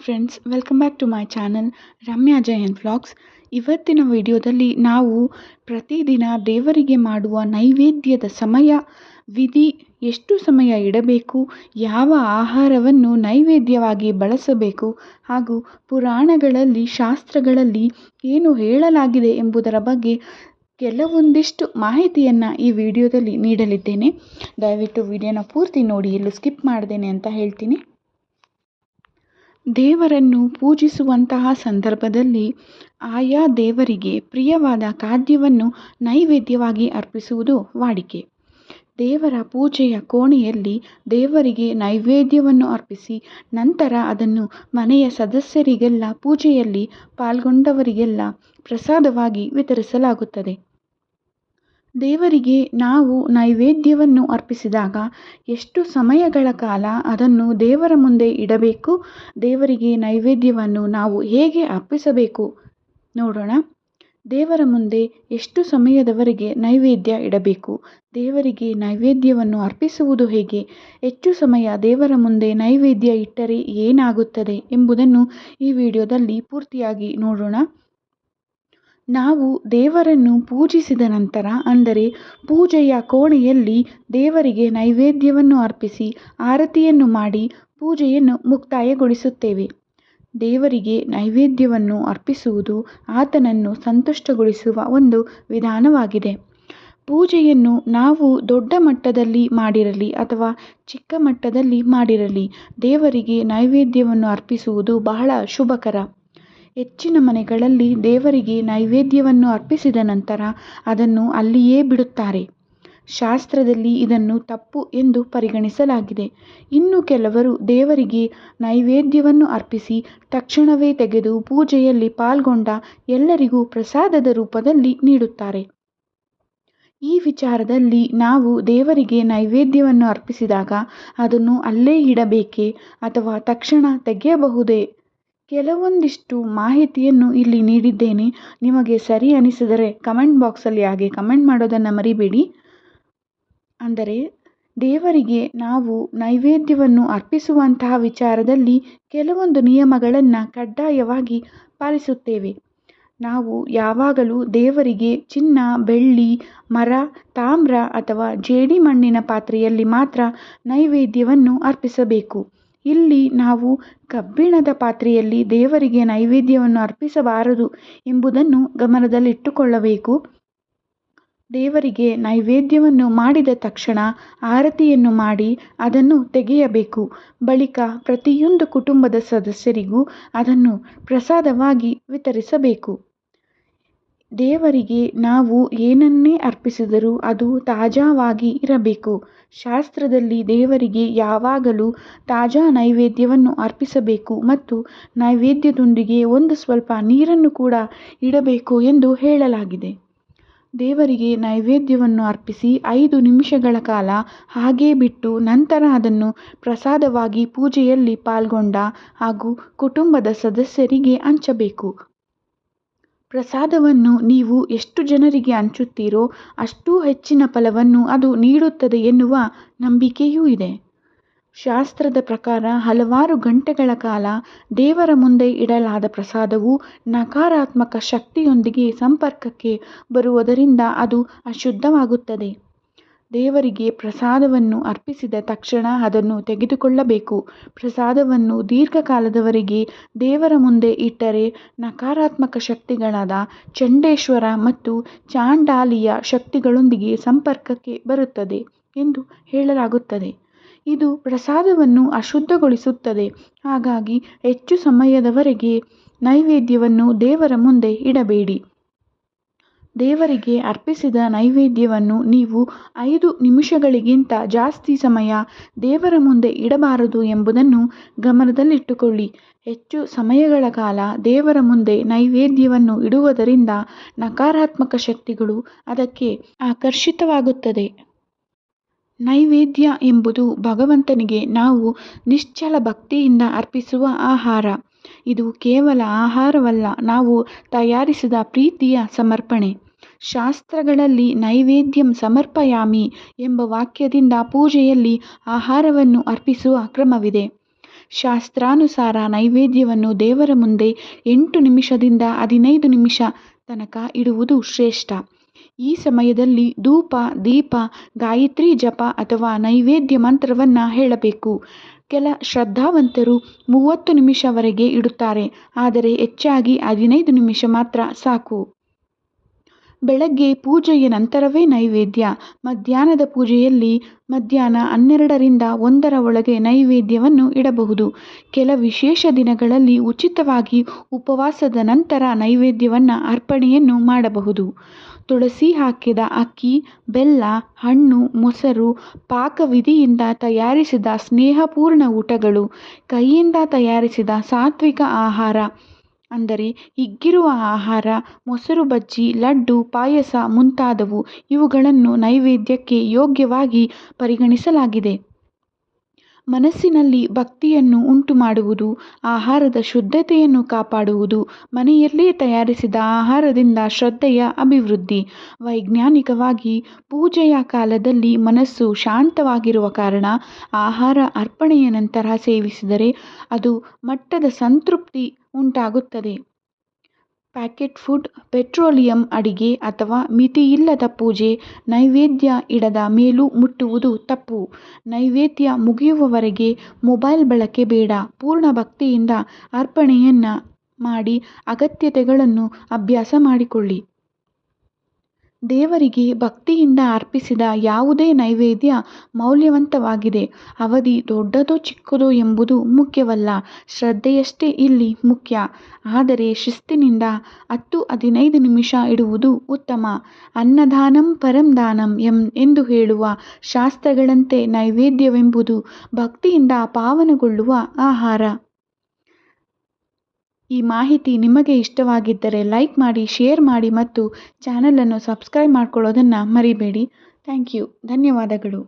Friends welcome back to my channel Ramya Jayan vlogs ಇವತ್ತಿನ ವಿಡಿಯೋದಲ್ಲಿ ನಾವು ಪ್ರತಿದಿನ ದೇವರಿಗೆ ಮಾಡುವ ನೈವೇದ್ಯದ ಸಮಯ, ವಿಧಿ ಎಷ್ಟು ಸಮಯ ಇಡಬೇಕು, ಯಾವ ಆಹಾರವನ್ನು ನೈವೇದ್ಯವಾಗಿ ಬಳಸಬೇಕು, ಹಾಗೂ ಪುರಾಣಗಳಲ್ಲಿ, ಶಾಸ್ತ್ರಗಳಲ್ಲಿ ಏನು ಹೇಳಲಾಗಿದೆ ಎಂಬುದರ ಬಗ್ಗೆ ಕೆಲವೊಂದಿಷ್ಟು ಮಾಹಿತಿಯನ್ನು ಈ ವಿಡಿಯೋದಲ್ಲಿ ನೀಡಲಿದ್ದೇನೆ. ದಯವಿಟ್ಟು ವಿಡಿಯೋನ ಪೂರ್ತಿ ನೋಡಿ, ಎಲ್ಲೂ ಸ್ಕಿಪ್ ಮಾಡ್ದೇನೆ ಅಂತ ಹೇಳ್ತೀನಿ. ದೇವರನ್ನು ಪೂಜಿಸುವಂತಹ ಸಂದರ್ಭದಲ್ಲಿ ಆಯಾ ದೇವರಿಗೆ ಪ್ರಿಯವಾದ ಖಾದ್ಯವನ್ನು ನೈವೇದ್ಯವಾಗಿ ಅರ್ಪಿಸುವುದು ವಾಡಿಕೆ. ದೇವರ ಪೂಜೆಯ ಕೋಣೆಯಲ್ಲಿ ದೇವರಿಗೆ ನೈವೇದ್ಯವನ್ನು ಅರ್ಪಿಸಿ, ನಂತರ ಅದನ್ನು ಮನೆಯ ಸದಸ್ಯರಿಗೆಲ್ಲ ಪೂಜೆಯಲ್ಲಿ ಪಾಲ್ಗೊಂಡವರಿಗೆಲ್ಲ ಪ್ರಸಾದವಾಗಿ ವಿತರಿಸಲಾಗುತ್ತದೆ. ದೇವರಿಗೆ ನಾವು ನೈವೇದ್ಯವನ್ನು ಅರ್ಪಿಸಿದಾಗ ಎಷ್ಟು ಸಮಯಗಳ ಕಾಲ ಅದನ್ನು ದೇವರ ಮುಂದೆ ಇಡಬೇಕು? ದೇವರಿಗೆ ನೈವೇದ್ಯವನ್ನು ನಾವು ಹೇಗೆ ಅರ್ಪಿಸಬೇಕು? ನೋಡೋಣ. ದೇವರ ಮುಂದೆ ಎಷ್ಟು ಸಮಯದವರೆಗೆ ನೈವೇದ್ಯ ಇಡಬೇಕು? ದೇವರಿಗೆ ನೈವೇದ್ಯವನ್ನು ಅರ್ಪಿಸುವುದು ಹೇಗೆ? ಹೆಚ್ಚು ಸಮಯ ದೇವರ ಮುಂದೆ ನೈವೇದ್ಯ ಇಟ್ಟರೆ ಏನಾಗುತ್ತದೆ ಎಂಬುದನ್ನು ಈ ವಿಡಿಯೋದಲ್ಲಿ ಪೂರ್ತಿಯಾಗಿ ನೋಡೋಣ. ನಾವು ದೇವರನ್ನು ಪೂಜಿಸಿದ ನಂತರ, ಅಂದರೆ ಪೂಜೆಯ ಕೋಣೆಯಲ್ಲಿ ದೇವರಿಗೆ ನೈವೇದ್ಯವನ್ನು ಅರ್ಪಿಸಿ, ಆರತಿಯನ್ನು ಮಾಡಿ ಪೂಜೆಯನ್ನು ಮುಕ್ತಾಯಗೊಳಿಸುತ್ತೇವೆ. ದೇವರಿಗೆ ನೈವೇದ್ಯವನ್ನು ಅರ್ಪಿಸುವುದು ಆತನನ್ನು ಸಂತುಷ್ಟಗೊಳಿಸುವ ಒಂದು ವಿಧಾನವಾಗಿದೆ. ಪೂಜೆಯನ್ನು ನಾವು ದೊಡ್ಡ ಮಟ್ಟದಲ್ಲಿ ಮಾಡಿರಲಿ ಅಥವಾ ಚಿಕ್ಕ ಮಟ್ಟದಲ್ಲಿ ಮಾಡಿರಲಿ, ದೇವರಿಗೆ ನೈವೇದ್ಯವನ್ನು ಅರ್ಪಿಸುವುದು ಬಹಳ ಶುಭಕರ. ಹೆಚ್ಚಿನ ಮನೆಗಳಲ್ಲಿ ದೇವರಿಗೆ ನೈವೇದ್ಯವನ್ನು ಅರ್ಪಿಸಿದ ನಂತರ ಅದನ್ನು ಅಲ್ಲಿಯೇ ಬಿಡುತ್ತಾರೆ. ಶಾಸ್ತ್ರದಲ್ಲಿ ಇದನ್ನು ತಪ್ಪು ಎಂದು ಪರಿಗಣಿಸಲಾಗಿದೆ. ಇನ್ನು ಕೆಲವರು ದೇವರಿಗೆ ನೈವೇದ್ಯವನ್ನು ಅರ್ಪಿಸಿ ತಕ್ಷಣವೇ ತೆಗೆದು ಪೂಜೆಯಲ್ಲಿ ಪಾಲ್ಗೊಂಡ ಎಲ್ಲರಿಗೂ ಪ್ರಸಾದದ ರೂಪದಲ್ಲಿ ನೀಡುತ್ತಾರೆ. ಈ ವಿಚಾರದಲ್ಲಿ ನಾವು ದೇವರಿಗೆ ನೈವೇದ್ಯವನ್ನು ಅರ್ಪಿಸಿದಾಗ ಅದನ್ನು ಅಲ್ಲೇ ಇಡಬೇಕೇ ಅಥವಾ ತಕ್ಷಣ ತೆಗೆಯಬಹುದೇ? ಕೆಲವೊಂದಿಷ್ಟು ಮಾಹಿತಿಯನ್ನು ಇಲ್ಲಿ ನೀಡಿದ್ದೇನೆ. ನಿಮಗೆ ಸರಿ ಅನಿಸಿದರೆ ಕಮೆಂಟ್ ಬಾಕ್ಸಲ್ಲಿ ಹಾಗೆ ಕಮೆಂಟ್ ಮಾಡೋದನ್ನು ಮರಿಬೇಡಿ. ಅಂದರೆ, ದೇವರಿಗೆ ನಾವು ನೈವೇದ್ಯವನ್ನು ಅರ್ಪಿಸುವಂತಹ ವಿಚಾರದಲ್ಲಿ ಕೆಲವೊಂದು ನಿಯಮಗಳನ್ನು ಕಡ್ಡಾಯವಾಗಿ ಪಾಲಿಸುತ್ತೇವೆ. ನಾವು ಯಾವಾಗಲೂ ದೇವರಿಗೆ ಚಿನ್ನ, ಬೆಳ್ಳಿ, ಮರ, ತಾಮ್ರ ಅಥವಾ ಜೇಡಿ ಮಣ್ಣಿನ ಪಾತ್ರೆಯಲ್ಲಿ ಮಾತ್ರ ನೈವೇದ್ಯವನ್ನು ಅರ್ಪಿಸಬೇಕು. ಇಲ್ಲಿ ನಾವು ಕಬ್ಬಿಣದ ಪಾತ್ರೆಯಲ್ಲಿ ದೇವರಿಗೆ ನೈವೇದ್ಯವನ್ನು ಅರ್ಪಿಸಬಾರದು ಎಂಬುದನ್ನು ಗಮನದಲ್ಲಿಟ್ಟುಕೊಳ್ಳಬೇಕು. ದೇವರಿಗೆ ನೈವೇದ್ಯವನ್ನು ಮಾಡಿದ ತಕ್ಷಣ ಆರತಿಯನ್ನು ಮಾಡಿ ಅದನ್ನು ತೆಗೆಯಬೇಕು. ಬಳಿಕ ಪ್ರತಿಯೊಂದು ಕುಟುಂಬದ ಸದಸ್ಯರಿಗೂ ಅದನ್ನು ಪ್ರಸಾದವಾಗಿ ವಿತರಿಸಬೇಕು. ದೇವರಿಗೆ ನಾವು ಏನನ್ನೇ ಅರ್ಪಿಸಿದರೂ ಅದು ತಾಜಾವಾಗಿ ಇರಬೇಕು. ಶಾಸ್ತ್ರದಲ್ಲಿ ದೇವರಿಗೆ ಯಾವಾಗಲೂ ತಾಜಾ ನೈವೇದ್ಯವನ್ನು ಅರ್ಪಿಸಬೇಕು ಮತ್ತು ನೈವೇದ್ಯದೊಂದಿಗೆ ಒಂದು ಸ್ವಲ್ಪ ನೀರನ್ನು ಕೂಡ ಇಡಬೇಕು ಎಂದು ಹೇಳಲಾಗಿದೆ. ದೇವರಿಗೆ ನೈವೇದ್ಯವನ್ನು ಅರ್ಪಿಸಿ ಐದು ನಿಮಿಷಗಳ ಕಾಲ ಹಾಗೇ ಬಿಟ್ಟು ನಂತರ ಅದನ್ನು ಪ್ರಸಾದವಾಗಿ ಪೂಜೆಯಲ್ಲಿ ಪಾಲ್ಗೊಂಡ ಹಾಗೂ ಕುಟುಂಬದ ಸದಸ್ಯರಿಗೆ ಹಂಚಬೇಕು. ಪ್ರಸಾದವನ್ನು ನೀವು ಎಷ್ಟು ಜನರಿಗೆ ಹಂಚುತ್ತೀರೋ ಅಷ್ಟೂ ಹೆಚ್ಚಿನ ಫಲವನ್ನು ಅದು ನೀಡುತ್ತದೆ ಎನ್ನುವ ನಂಬಿಕೆಯೂ ಇದೆ. ಶಾಸ್ತ್ರದ ಪ್ರಕಾರ ಹಲವಾರು ಗಂಟೆಗಳ ಕಾಲ ದೇವರ ಮುಂದೆ ಇಡಲಾದ ಪ್ರಸಾದವು ನಕಾರಾತ್ಮಕ ಶಕ್ತಿಯೊಂದಿಗೆ ಸಂಪರ್ಕಕ್ಕೆ ಬರುವುದರಿಂದ ಅದು ಅಶುದ್ಧವಾಗುತ್ತದೆ. ದೇವರಿಗೆ ಪ್ರಸಾದವನ್ನು ಅರ್ಪಿಸಿದ ತಕ್ಷಣ ಅದನ್ನು ತೆಗೆದುಕೊಳ್ಳಬೇಕು. ಪ್ರಸಾದವನ್ನು ದೀರ್ಘಕಾಲದವರೆಗೆ ದೇವರ ಮುಂದೆ ಇಟ್ಟರೆ ನಕಾರಾತ್ಮಕ ಶಕ್ತಿಗಳಾದ ಚಂಡೇಶ್ವರ ಮತ್ತು ಚಾಂಡಾಲಿಯ ಶಕ್ತಿಗಳೊಂದಿಗೆ ಸಂಪರ್ಕಕ್ಕೆ ಬರುತ್ತದೆ ಎಂದು ಹೇಳಲಾಗುತ್ತದೆ. ಇದು ಪ್ರಸಾದವನ್ನು ಅಶುದ್ಧಗೊಳಿಸುತ್ತದೆ. ಹಾಗಾಗಿ ಹೆಚ್ಚು ಸಮಯದವರೆಗೆ ನೈವೇದ್ಯವನ್ನು ದೇವರ ಮುಂದೆ ಇಡಬೇಡಿ. ದೇವರಿಗೆ ಅರ್ಪಿಸಿದ ನೈವೇದ್ಯವನ್ನು ನೀವು ಐದು ನಿಮಿಷಗಳಿಗಿಂತ ಜಾಸ್ತಿ ಸಮಯ ದೇವರ ಮುಂದೆ ಇಡಬಾರದು ಎಂಬುದನ್ನು ಗಮನದಲ್ಲಿಟ್ಟುಕೊಳ್ಳಿ. ಹೆಚ್ಚು ಸಮಯಗಳ ಕಾಲ ದೇವರ ಮುಂದೆ ನೈವೇದ್ಯವನ್ನು ಇಡುವುದರಿಂದ ನಕಾರಾತ್ಮಕ ಶಕ್ತಿಗಳು ಅದಕ್ಕೆ ಆಕರ್ಷಿತವಾಗುತ್ತದೆ. ನೈವೇದ್ಯ ಎಂಬುದು ಭಗವಂತನಿಗೆ ನಾವು ನಿಶ್ಚಲ ಭಕ್ತಿಯಿಂದ ಅರ್ಪಿಸುವ ಆಹಾರ. ಇದು ಕೇವಲ ಆಹಾರವಲ್ಲ, ನಾವು ತಯಾರಿಸಿದ ಪ್ರೀತಿಯ ಸಮರ್ಪಣೆ. ಶಾಸ್ತ್ರಗಳಲ್ಲಿ ನೈವೇದ್ಯಂ ಸಮರ್ಪಯಾಮಿ ಎಂಬ ವಾಕ್ಯದಿಂದ ಪೂಜೆಯಲ್ಲಿ ಆಹಾರವನ್ನು ಅರ್ಪಿಸುವ ಕ್ರಮವಿದೆ. ಶಾಸ್ತ್ರಾನುಸಾರ ನೈವೇದ್ಯವನ್ನು ದೇವರ ಮುಂದೆ ಎಂಟು ನಿಮಿಷದಿಂದ ಹದಿನೈದು ನಿಮಿಷ ತನಕ ಇಡುವುದು ಶ್ರೇಷ್ಠ. ಈ ಸಮಯದಲ್ಲಿ ಧೂಪ, ದೀಪ, ಗಾಯತ್ರಿ ಜಪ ಅಥವಾ ನೈವೇದ್ಯ ಮಂತ್ರವನ್ನು ಹೇಳಬೇಕು. ಕೆಲ ಶ್ರದ್ಧಾವಂತರು ಮೂವತ್ತು ನಿಮಿಷವರೆಗೆ ಇಡುತ್ತಾರೆ, ಆದರೆ ಹೆಚ್ಚಾಗಿ ಹದಿನೈದು ನಿಮಿಷ ಮಾತ್ರ ಸಾಕು. ಬೆಳಗ್ಗೆ ಪೂಜೆಯ ನಂತರವೇ ನೈವೇದ್ಯ, ಮಧ್ಯಾಹ್ನದ ಪೂಜೆಯಲ್ಲಿ ಮಧ್ಯಾಹ್ನ ಹನ್ನೆರಡರಿಂದ ಒಂದರ ಒಳಗೆ ನೈವೇದ್ಯವನ್ನು ಇಡಬಹುದು. ಕೆಲ ವಿಶೇಷ ದಿನಗಳಲ್ಲಿ ಉಚಿತವಾಗಿ ಉಪವಾಸದ ನಂತರ ನೈವೇದ್ಯವನ್ನು ಅರ್ಪಣೆಯನ್ನು ಮಾಡಬಹುದು. ತುಳಸಿ ಹಾಕಿದ ಅಕ್ಕಿ, ಬೆಲ್ಲ, ಹಣ್ಣು, ಮೊಸರು, ಪಾಕವಿಧಿಯಿಂದ ತಯಾರಿಸಿದ ಸ್ನೇಹಪೂರ್ಣ ಊಟಗಳು, ಕೈಯಿಂದ ತಯಾರಿಸಿದ ಸಾತ್ವಿಕ ಆಹಾರ. ಅಂದರೆ ಹಿಗ್ಗಿರುವ ಆಹಾರ, ಮೊಸರು ಬಜ್ಜಿ, ಲಡ್ಡು, ಪಾಯಸ ಮುಂತಾದವು ಇವುಗಳನ್ನು ನೈವೇದ್ಯಕ್ಕೆ ಯೋಗ್ಯವಾಗಿ ಪರಿಗಣಿಸಲಾಗಿದೆ. ಮನಸ್ಸಿನಲ್ಲಿ ಭಕ್ತಿಯನ್ನು ಉಂಟು ಮಾಡುವುದು ಆಹಾರದ ಶುದ್ಧತೆಯನ್ನು ಕಾಪಾಡುವುದು, ಮನೆಯಲ್ಲೇ ತಯಾರಿಸಿದ ಆಹಾರದಿಂದ ಶ್ರದ್ಧೆಯ ಅಭಿವೃದ್ಧಿ. ವೈಜ್ಞಾನಿಕವಾಗಿ ಪೂಜೆಯ ಕಾಲದಲ್ಲಿ ಮನಸ್ಸು ಶಾಂತವಾಗಿರುವ ಕಾರಣ ಆಹಾರ ಅರ್ಪಣೆಯ ನಂತರ ಸೇವಿಸಿದರೆ ಅದು ಮಟ್ಟದ ಸಂತೃಪ್ತಿ ಉಂಟಾಗುತ್ತದೆ. ಪ್ಯಾಕೆಟ್ ಫುಡ್, ಪೆಟ್ರೋಲಿಯಂ ಅಡಿಗೆ ಅಥವಾ ಮಿತಿಯಿಲ್ಲದ ಪೂಜೆ, ನೈವೇದ್ಯ ಇಡದ ಮೇಲೂ ಮುಟ್ಟುವುದು ತಪ್ಪು. ನೈವೇದ್ಯ ಮುಗಿಯುವವರೆಗೆ ಮೊಬೈಲ್ ಬಳಕೆ ಬೇಡ. ಪೂರ್ಣ ಭಕ್ತಿಯಿಂದ ಅರ್ಪಣೆಯನ್ನು ಮಾಡಿ ಅಗತ್ಯತೆಗಳನ್ನು ಅಭ್ಯಾಸ ಮಾಡಿಕೊಳ್ಳಿ. ದೇವರಿಗೆ ಭಕ್ತಿಯಿಂದ ಅರ್ಪಿಸಿದ ಯಾವುದೇ ನೈವೇದ್ಯ ಮೌಲ್ಯವಂತವಾಗಿದೆ. ಅವಧಿ ದೊಡ್ಡದೋ ಚಿಕ್ಕದೋ ಎಂಬುದು ಮುಖ್ಯವಲ್ಲ, ಶ್ರದ್ಧೆಯಷ್ಟೇ ಇಲ್ಲಿ ಮುಖ್ಯ. ಆದರೆ ಶಿಸ್ತಿನಿಂದ ಹತ್ತು ಹದಿನೈದು ನಿಮಿಷ ಇಡುವುದು ಉತ್ತಮ. ಅನ್ನದಾನಂ ಪರಂ ದಾನಂ ಎಂ ಎಂದು ಹೇಳುವ ಶಾಸ್ತ್ರಗಳಂತೆ ನೈವೇದ್ಯವೆಂಬುದು ಭಕ್ತಿಯಿಂದ ಪಾವನಗೊಳ್ಳುವ ಆಹಾರ. ಈ ಮಾಹಿತಿ ನಿಮಗೆ ಇಷ್ಟವಾಗಿದ್ದರೆ ಲೈಕ್ ಮಾಡಿ, ಶೇರ್ ಮಾಡಿ ಮತ್ತು ಚಾನಲನ್ನು ಸಬ್ಸ್ಕ್ರೈಬ್ ಮಾಡ್ಕೊಳ್ಳೋದನ್ನು ಮರಿಬೇಡಿ. Thank you. ಧನ್ಯವಾದಗಳು.